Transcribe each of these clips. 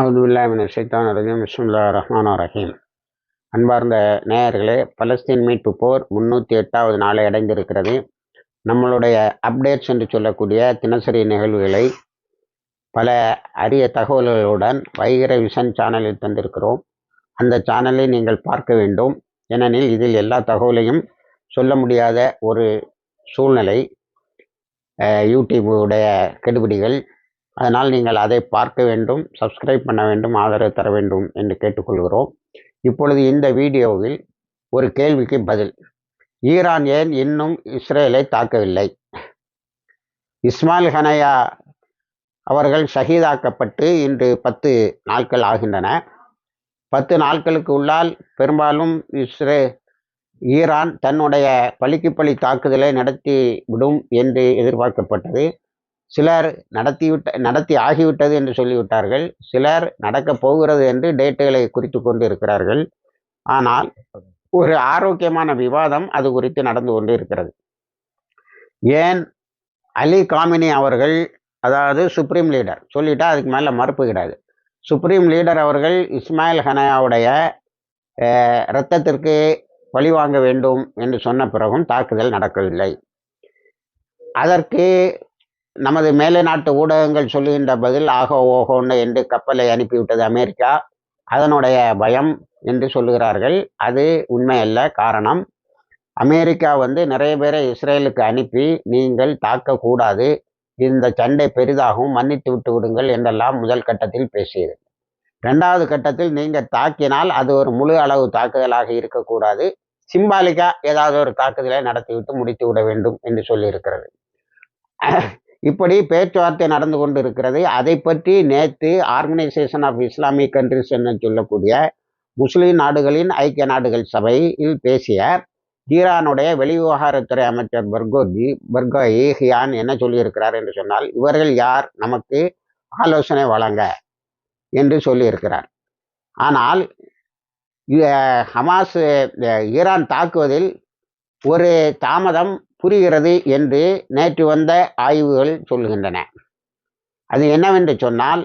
அவுதுல்லாமின் ஷைத்தான் ரஜீம். பிஸ்மில்லா ரஹ்மான் ரஹீம். அன்பார்ந்த நேயர்களே பலஸ்தீன் மீட்பு போர் முன்னூற்றி எட்டாவது நாளை அடைந்திருக்கிறது. நம்மளுடைய அப்டேட்ஸ் என்று சொல்லக்கூடிய தினசரி நிகழ்வுகளை பல அரிய தகவல்களுடன் வைகர விஷன் சேனலில் தந்திருக்கிறோம். அந்த சேனலை நீங்கள் பார்க்க வேண்டும். ஏனெனில் இதில் எல்லா தகவலையும் சொல்ல முடியாத ஒரு சூழ்நிலை யூடியூபுடைய கெடுபிடிகள் அதனால் நீங்கள் அதை பார்க்க வேண்டும் சப்ஸ்கிரைப் பண்ண வேண்டும் ஆதரவு தர வேண்டும் என்று கேட்டுக்கொள்கிறோம். இப்பொழுது இந்த வீடியோவில் ஒரு கேள்விக்கு பதில். ஈரான் ஏன் இன்னும் இஸ்ரேலை தாக்கவில்லை? இஸ்மாயில் ஹனையா அவர்கள் ஷஹீதாக்கப்பட்டு இன்று பத்து நாட்கள் ஆகின்றன. பத்து நாட்களுக்கு உள்ளால் பெரும்பாலும் இஸ்ரே ஈரான் தன்னுடைய பழிக்கு பழி தாக்குதலை நடத்தி விடும் என்று எதிர்பார்க்கப்பட்டது. சிலர் நடத்திவிட்ட நடத்தி ஆகிவிட்டது என்று சொல்லிவிட்டார்கள். சிலர் நடக்கப் போகிறது என்று டேட்டுகளை குறித்து கொண்டு இருக்கிறார்கள் ஆனால் ஒரு ஆரோக்கியமான விவாதம் அது குறித்து நடந்து கொண்டு இருக்கிறது ஏன்? அலி காமினி அவர்கள் அதாவது சுப்ரீம் லீடர் சொல்லிட்டா அதுக்கு மேலே மறுப்பு கிடையாது. சுப்ரீம் லீடர் அவர்கள் இஸ்மாயில் ஹனாவுடைய இரத்தத்திற்கு பழிவாங்க வேண்டும் என்று சொன்ன பிறகும் தாக்குதல் நடக்கவில்லை. அதற்கு நமது மேலை நாட்டு ஊடகங்கள் சொல்லுகின்ற பதில் ஆகோ ஓஹோன்னு என்று கப்பலை அனுப்பிவிட்டது அமெரிக்கா. அதனுடைய பயம் என்று சொல்லுகிறார்கள். அது உண்மையல்ல காரணம். அமெரிக்கா வந்து நிறைய பேரை இஸ்ரேலுக்கு அனுப்பி நீங்கள் தாக்கக்கூடாது. இந்த சண்டை பெரிதாகவும் மன்னித்து விட்டு விடுங்கள் என்றெல்லாம் முதல் கட்டத்தில் பேசியது. ரெண்டாவது கட்டத்தில் நீங்கள் தாக்கினால் அது ஒரு முழு அளவு தாக்குதலாக இருக்கக்கூடாது. சிம்பாலிக்கா ஏதாவது ஒரு தாக்குதலை நடத்திவிட்டு முடித்து விட வேண்டும் என்று சொல்லியிருக்கிறது. இப்படி பேச்சுவார்த்தை நடந்து கொண்டு இருக்கிறது அதை பற்றி நேற்று ஆர்கனைசேஷன் ஆஃப் இஸ்லாமிக் கண்ட்ரிஸ் என்று சொல்லக்கூடிய முஸ்லீம் நாடுகளின் ஐக்கிய நாடுகள் சபையில் பேசிய ஈரானுடைய வெளிவிவகாரத்துறை அமைச்சர் பர்கோஜி பர்கோயி ஹியான் என்ன சொல்லியிருக்கிறார் என்று சொன்னால் இவர்கள் யார்? நமக்கு ஆலோசனை வழங்க என்று சொல்லியிருக்கிறார். ஆனால் ஹமாஸ் ஈரான் தாக்குவதில் ஒரு தாமதம் புரிகிறது என்று நேற்று வந்த ஆய்வுகள் சொல்லுகின்றன. அது என்னவென்று சொன்னால்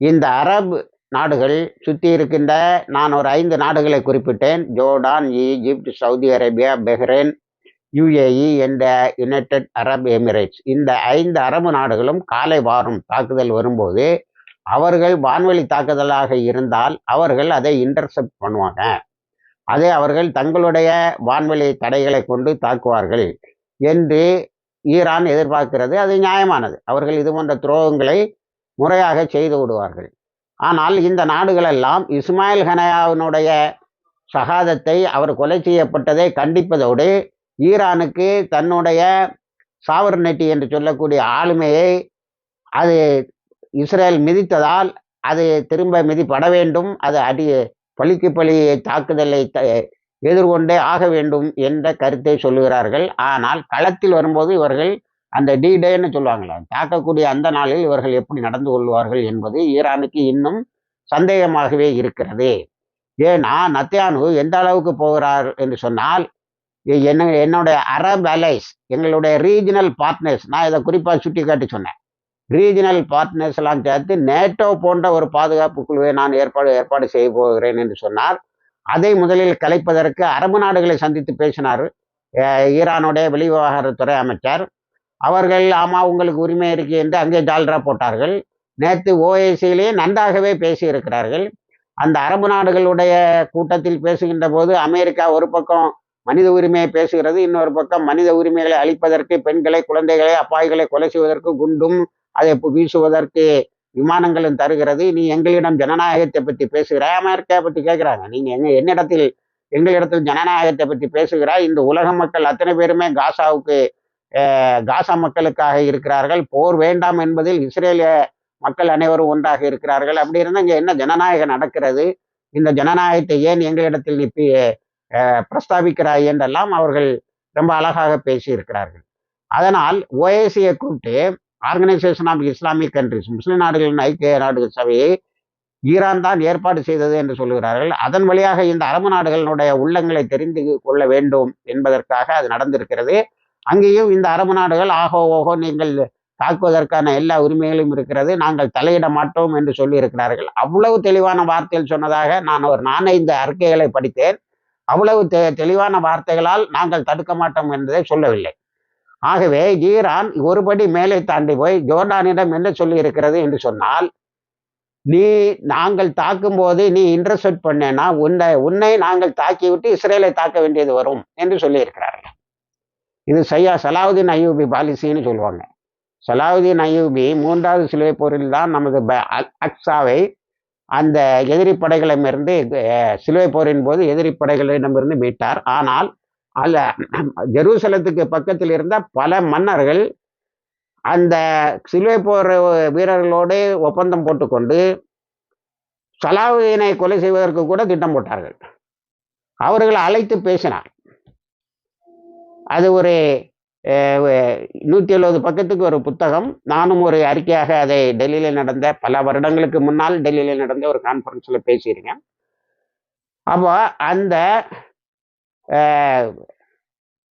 இந்த அரபு நாடுகள் சுற்றி இருக்கின்ற நான் ஒரு ஐந்து நாடுகளை குறிப்பிட்டேன். Jordan Egypt Saudi Arabia Bahrain UAE என்ற யுனைடெட் அரப் எமிரேட்ஸ். இந்த ஐந்து அரபு நாடுகளும் காலை வாரம் தாக்குதல் வரும்போது அவர்கள் வான்வழி தாக்குதலாக இருந்தால் அவர்கள் அதை இன்டர்செப்ட் பண்ணுவாங்க. அதை அவர்கள் தங்களுடைய வான்வெளி தடைகளை கொண்டு தாக்குவார்கள் என்று ஈரான் எதிர்பார்க்கிறது. அது நியாயமானது. அவர்கள் இது போன்ற துரோகங்களை முறையாக செய்து விடுவார்கள். ஆனால் இந்த நாடுகளெல்லாம் இஸ்மாயில் ஹனயாவினுடைய சகாதத்தை அவர் கொலை செய்யப்பட்டதை கண்டிப்பதோடு ஈரானுக்கு தன்னுடைய சாவர்நெட்டி என்று சொல்லக்கூடிய ஆளுமையை அது இஸ்ரேல் மிதித்ததால் அது திரும்ப மிதிப்பட வேண்டும். அது அடி பழிக்கு பழியை தாக்குதலை எதிர்கொண்டே ஆக வேண்டும் என்ற கருத்தை சொல்லுகிறார்கள். ஆனால் களத்தில் வரும்போது இவர்கள் அந்த டி டேன்னு சொல்லுவாங்களே தாக்கக்கூடிய அந்த நாளில் இவர்கள் எப்படி நடந்து கொள்வார்கள் என்பது ஈரானுக்கு இன்னும் சந்தேகமாகவே இருக்கிறது. ஏன்னா நத்தியானு எந்த அளவுக்கு போகிறார் என்று சொன்னால் என்ன என்னுடைய அரப் அலைஸ் எங்களுடைய ரீஜனல் பார்ட்னர்ஸ் நான் இதை குறிப்பாக சுட்டி காட்டி சொன்னேன். ரீஜனல் பார்ட்னர்ஸ் எல்லாம் சேர்த்து நேட்டோ போன்ற ஒரு பாதுகாப்பு குழுவை நான் ஏற்பாடு ஏற்பாடு செய்ய போகிறேன் என்று சொன்னார். அதை முதலில் கலைப்பதற்கு அரபு நாடுகளை சந்தித்து பேசினார். ஈரானுடைய வெளிவிவகாரத்துறை அமைச்சர். அவர்கள் ஆமாம் உங்களுக்கு உரிமை இருக்கு என்று அங்கே ஜால்ரா போட்டார்கள். நேற்று ஓஏசியிலேயே நன்றாகவே பேசியிருக்கிறார்கள். அந்த அரபு நாடுகளுடைய கூட்டத்தில் பேசுகின்ற போது அமெரிக்கா ஒரு பக்கம் மனித உரிமையை பேசுகிறது இன்னொரு பக்கம் மனித உரிமைகளை அளிப்பதற்கு பெண்களை குழந்தைகளை அப்பாய்களை கொலை செய்வதற்கு குண்டும் அதை வீசுவதற்கு விமானங்களும் தருகிறது. நீ எங்களிடம் ஜனநாயகத்தை பற்றி பேசுகிறாய். அமெரிக்கா பற்றி கேட்குறாங்க நீங்கள் எங்க என்னிடத்தில் எங்களிடத்தில் ஜனநாயகத்தை பற்றி பேசுகிறாய். இந்த உலக மக்கள் அத்தனை பேருமே காசாவுக்கு காசா மக்களுக்காக இருக்கிறார்கள். போர் வேண்டாம் என்பதில் இஸ்ரேலிய மக்கள் அனைவரும் ஒன்றாக இருக்கிறார்கள். அப்படி இருந்தால் இங்கே என்ன ஜனநாயகம் நடக்கிறது? இந்த ஜனநாயகத்தை ஏன் எங்களிடத்தில் நிப்பி பிரஸ்தாபிக்கிறாய் என்றெல்லாம் அவர்கள் ரொம்ப அழகாக பேசியிருக்கிறார்கள். அதனால் ஓஏசியை கூப்பிட்டு ஆர்கனைசேஷன் ஆஃப் இஸ்லாமிக் கண்ட்ரிஸ் முஸ்லிம் நாடுகளின் ஐக்கிய நாடுகள் சபையை ஈரான் தான் ஏற்பாடு செய்தது என்று சொல்கிறார்கள் அதன் வழியாக இந்த அரபு நாடுகளுடைய உள்ளங்களை தெரிந்து கொள்ள வேண்டும் என்பதற்காக அது நடந்திருக்கிறது. அங்கேயும் இந்த அரபு நாடுகள் ஆகோ ஓஹோ நீங்கள் தாக்குவதற்கான எல்லா உரிமைகளும் இருக்கிறது. நாங்கள் தலையிட மாட்டோம் என்று சொல்லியிருக்கிறார்கள். அவ்வளவு தெளிவான வார்த்தையில் சொன்னதாக நான் ஒரு நானே இந்த அறிக்கைகளை படித்தேன். அவ்வளவு தெ தெளிவான வார்த்தைகளால் நாங்கள் தடுக்க மாட்டோம் என்பதை சொல்லவில்லை. ஆகவே ஈரான் ஒருபடி மேலே தாண்டி போய் ஜோர்டானிடம் என்ன சொல்லி இருக்கிறது என்று சொன்னால் நீ நாங்கள் தாக்கும் போது நீ இன்டர்செப்ட் பண்ணேன்னா உன்னை உன்னை நாங்கள் தாக்கிவிட்டு இஸ்ரேலை தாக்க வேண்டியது வரும் என்று சொல்லியிருக்கிறார்கள். இது சையா சலாவுதீன் அய்யூபி பாலிசின்னு சொல்லுவாங்க. சலாவுதீன் அய்யூபி மூன்றாவது சிலுவை போரில் தான் நமது அக்ஸாவை அந்த எதிரி படைகளிடமிருந்து சிலுவை போரின் போது எதிரி படைகளிடமிருந்து மீட்டார். ஆனால் அல்ல. ஜெருசலத்துக்கு பக்கத்தில் இருந்த பல மன்னர்கள் அந்த சிலுவை போர் வீரர்களோடு ஒப்பந்தம் போட்டுக்கொண்டு சலாவுதீனை கொலை செய்வதற்கு கூட திட்டம் போட்டார்கள். அவர்களை அழைத்து பேசினார். அது ஒரு நூற்றி எழுபது பக்கத்துக்கு ஒரு புத்தகம். நானும் ஒரு அறிக்கையாக அதை டெல்லியில் நடந்த பல வருடங்களுக்கு முன்னால் டெல்லியில் நடந்த ஒரு கான்ஃபரன்ஸில் பேசியிருக்கேன். அப்போ அந்த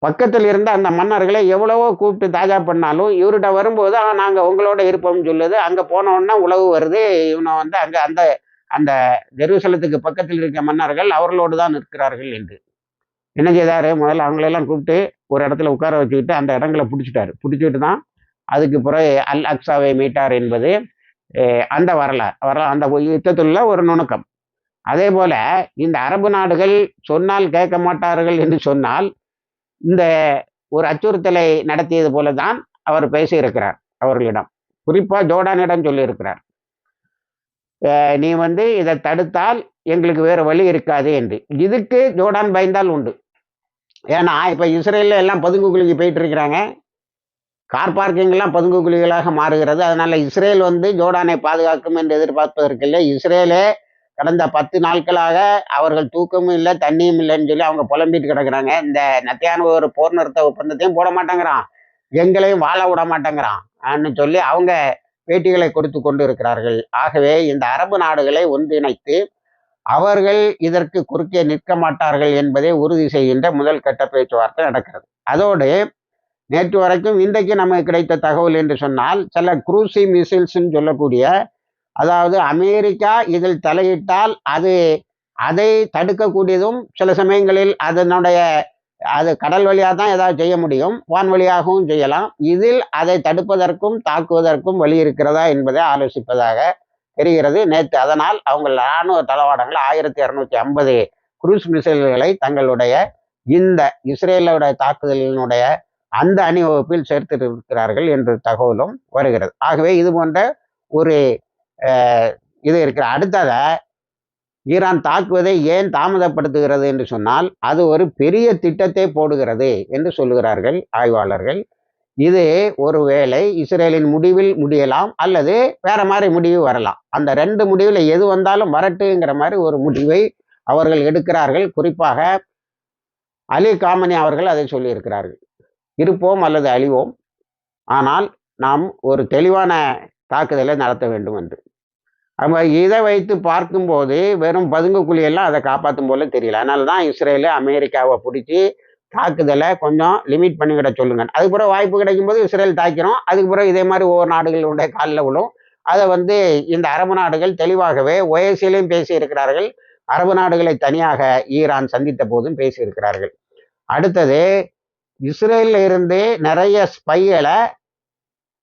பக்கத்தில் இருந்த அந்த மன்னர்களை எவ்வளவோ கூப்பிட்டு தாஜா பண்ணாலும் இவர்கிட்ட வரும்போது நாங்கள் உங்களோட இருப்போம்னு சொல்லுது. அங்கே போனோன்னா உழவு வருது. இவனை வந்து அங்கே அந்த அந்த ஜெருசலத்துக்கு பக்கத்தில் இருக்க மன்னர்கள் அவர்களோடு தான் இருக்கிறார்கள் என்று. என்ன செய்தார்? முதல்ல அவங்களெல்லாம் கூப்பிட்டு ஒரு இடத்துல உட்கார வச்சுக்கிட்டு அந்த இடங்களை பிடிச்சிட்டாரு. பிடிச்சிட்டு தான் அதுக்கு பிறகு அல் அக்ஸாவை மீட்டார் என்பது அந்த வரலாறு வரலாறு அந்த யுத்தத்துள்ள ஒரு நுணுக்கம். அதே போல இந்த அரபு நாடுகள் சொன்னால் கேட்க மாட்டார்கள் என்று சொன்னால் இந்த ஒரு அச்சுறுத்தலை நடத்தியது போல தான் அவர் பேசியிருக்கிறார் அவர்களிடம். குறிப்பாக ஜோர்டானிடம் சொல்லியிருக்கிறார். நீ வந்து இதை தடுத்தால் எங்களுக்கு வேறு வழி இருக்காது என்று. இதுக்கு ஜோர்டான் பயந்தால் உண்டு. ஏன்னா இப்போ இஸ்ரேலில் எல்லாம் பதுங்கு குழிக்கு போயிட்டு இருக்கிறாங்க கார் பார்க்கிங்லாம் பதுங்கு குழிகளாக மாறுகிறது. அதனால் இஸ்ரேல் வந்து ஜோர்டானை பாதுகாக்கும் என்று எதிர்பார்ப்பதற்கில்லை இஸ்ரேலே கடந்த பத்து நாட்களாக அவர்கள் தூக்கமும் இல்லை தண்ணியும் இல்லைன்னு சொல்லி அவங்க புலம்பிட்டு கிடக்குறாங்க. இந்த நத்தியான ஒரு போர் நிறுத்த ஒப்பந்தத்தையும் போட மாட்டேங்கிறான். எங்களையும் வாழ விட மாட்டேங்கிறான் சொல்லி அவங்க பேட்டிகளை கொடுத்து கொண்டு இருக்கிறார்கள் ஆகவே இந்த அரபு நாடுகளை ஒன்றிணைத்து அவர்கள் இதற்கு குறுக்கே நிற்க மாட்டார்கள் என்பதை உறுதி செய்கின்ற முதல் கட்ட பேச்சுவார்த்தை நடக்கிறது. அதோடு நேற்று வரைக்கும் இன்றைக்கு நமக்கு கிடைத்த தகவல் என்று சொன்னால் சில குரூசி மிசில்ஸ்ன்னு சொல்லக்கூடிய அதாவது அமெரிக்கா இதில் தலையிட்டால் அது அதை தடுக்கக்கூடியதும் சில சமயங்களில் அதனுடைய அது கடல் வழியாக தான் ஏதாவது செய்ய முடியும் வான் வழியாகவும் செய்யலாம். இதில் அதை தடுப்பதற்கும் தாக்குவதற்கும் வழி இருக்கிறதா என்பதை ஆலோசிப்பதாக தெரிகிறது. நேற்று அதனால் அவங்க இராணுவ தளவாடங்கள் ஆயிரத்தி இரநூத்தி ஐம்பது குரூஸ் மிசைல்களை தங்களுடைய இந்த இஸ்ரேலோட தாக்குதலினுடைய அந்த அணிவகுப்பில் சேர்த்து இருக்கிறார்கள் என்ற தகவலும் வருகிறது. ஆகவே இது போன்ற ஒரு இது இருக்கிற அடுத்ததை ஈரான் தாக்குவதை ஏன் தாமதப்படுத்துகிறது என்று சொன்னால் அது ஒரு பெரிய திட்டத்தை போடுகிறது என்று சொல்லுகிறார்கள் ஆய்வாளர்கள். இது ஒருவேளை இஸ்ரேலின் முடிவில் முடியலாம் அல்லது வேற மாதிரி முடிவு வரலாம். அந்த ரெண்டு முடிவில் எது வந்தாலும் வரட்டுங்கிற மாதிரி ஒரு முடிவை அவர்கள் எடுக்கிறார்கள். குறிப்பாக அலி காமனி அவர்கள் அதை சொல்லியிருக்கிறார்கள். இருப்போம் அல்லது அழிவோம். ஆனால் நாம் ஒரு தெளிவான தாக்குதலை நடத்த வேண்டும் என்று நம்ம இதை வைத்து பார்க்கும்போது வெறும் பதுங்கு குழியெல்லாம் அதை காப்பாற்றும் போல தெரியல. அதனால தான் இஸ்ரேலு அமெரிக்காவை பிடிச்சி தாக்குதலை கொஞ்சம் லிமிட் பண்ணிக்கிட சொல்லுங்க. அதுக்கு வாய்ப்பு கிடைக்கும் போது இஸ்ரேல் தாக்கிறோம் அதுக்கு பிறகு இதே மாதிரி ஒவ்வொரு நாடுகளுடைய காலில் விழும். அதை வந்து இந்த அரபு நாடுகள் தெளிவாகவே ஒயசிலையும் பேசி இருக்கிறார்கள் அரபு நாடுகளை தனியாக ஈரான் சந்தித்த போதும் பேசியிருக்கிறார்கள். அடுத்தது இஸ்ரேலில் இருந்து நிறைய ஸ்பைகளை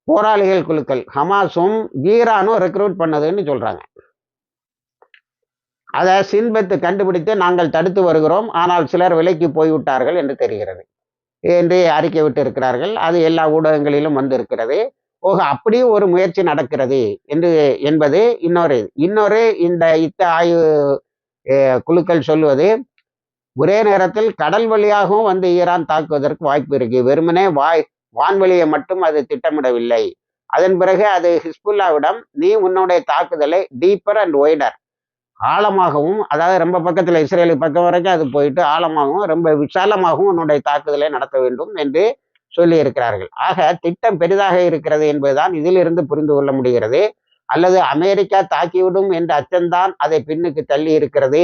போராளிகள் குழுக்கள். ஹமாஸும் ஈரானும் ரெக்ரூட் பண்ணதுன்னு சொல்றாங்க. அதை சின்பத்து கண்டுபிடித்து நாங்கள் தடுத்து வருகிறோம். ஆனால் சிலர் விலைக்கு போய்விட்டார்கள் என்று தெரிகிறது. என்று அறிக்கை விட்டு இருக்கிறார்கள் அது எல்லா ஊடகங்களிலும் வந்திருக்கிறது. ஓஹோ அப்படியும் ஒரு முயற்சி நடக்கிறது என்று என்பது இன்னொரு இன்னொரு இந்த இத்த ஆய்வு குழுக்கள் சொல்லுவது ஒரே நேரத்தில் கடல் வழியாகவும் வந்து ஈரான் தாக்குவதற்கு வாய்ப்பு இருக்கு. வெறுமனே வாய் வான்வெளியை மட்டும் அது திட்டமிடவில்லை. அதன் பிறகு அது ஹிஸ்புல்லாவிடம் நீ உன்னுடைய தாக்குதலை டீப்பர் அண்ட் ஒய்டர் ஆழமாகவும் அதாவது ரொம்ப பக்கத்தில் இஸ்ரேலுக்கு பக்கம் வரைக்கும் அது போயிட்டு ஆழமாகவும் ரொம்ப விசாலமாகவும் உன்னுடைய தாக்குதலை நடத்த வேண்டும் என்று சொல்லி இருக்கிறார்கள் ஆக திட்டம் பெரிதாக இருக்கிறது என்பதுதான் இதிலிருந்து புரிந்து கொள்ள முடிகிறது. அல்லது அமெரிக்கா தாக்கிவிடும் என்ற அச்சம்தான் அதை பின்னுக்கு தள்ளி இருக்கிறது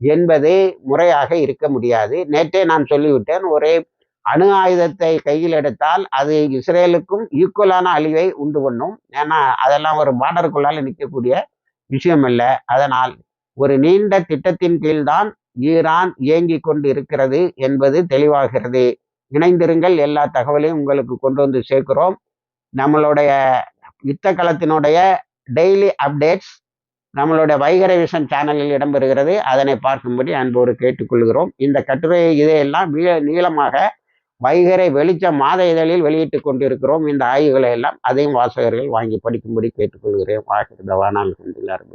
என்பது முறையாக இருக்க முடியாது. நேற்றே நான் சொல்லிவிட்டேன் ஒரே அணு ஆயுதத்தை கையில் எடுத்தால் அது இஸ்ரேலுக்கும் ஈக்குவலான அழிவை உண்டு பண்ணும். ஏன்னா அதெல்லாம் ஒரு பார்டருக்குள்ளால் நிற்கக்கூடிய விஷயம் இல்லை அதனால் ஒரு நீண்ட திட்டத்தின் கீழ்தான் ஈரான் இயங்கி கொண்டு இருக்கிறது என்பது தெளிவாகிறது. இணைந்திருங்கள் எல்லா தகவலையும் உங்களுக்கு கொண்டு வந்து சேர்க்கிறோம். நம்மளுடைய யுத்த களத்தினுடைய டெய்லி அப்டேட்ஸ் நம்மளுடைய வைகர விஷன் சேனலில் இடம்பெறுகிறது. அதனை பார்க்கும்படி அன்போடு கேட்டுக்கொள்கிறோம். இந்த கட்டுரையை இதையெல்லாம் நீளமாக வைகரை வெளிச்சம் மாத இதழில் வெளியிட்டு கொண்டிருக்கிறோம். இந்த ஆய்வுகளை எல்லாம் அதையும் வாசகர்கள் வாங்கி படிக்கும்படி கேட்டுக்கொள்கிறேன். வாசிக்கிறத வானால் கொண்டுள்ளார்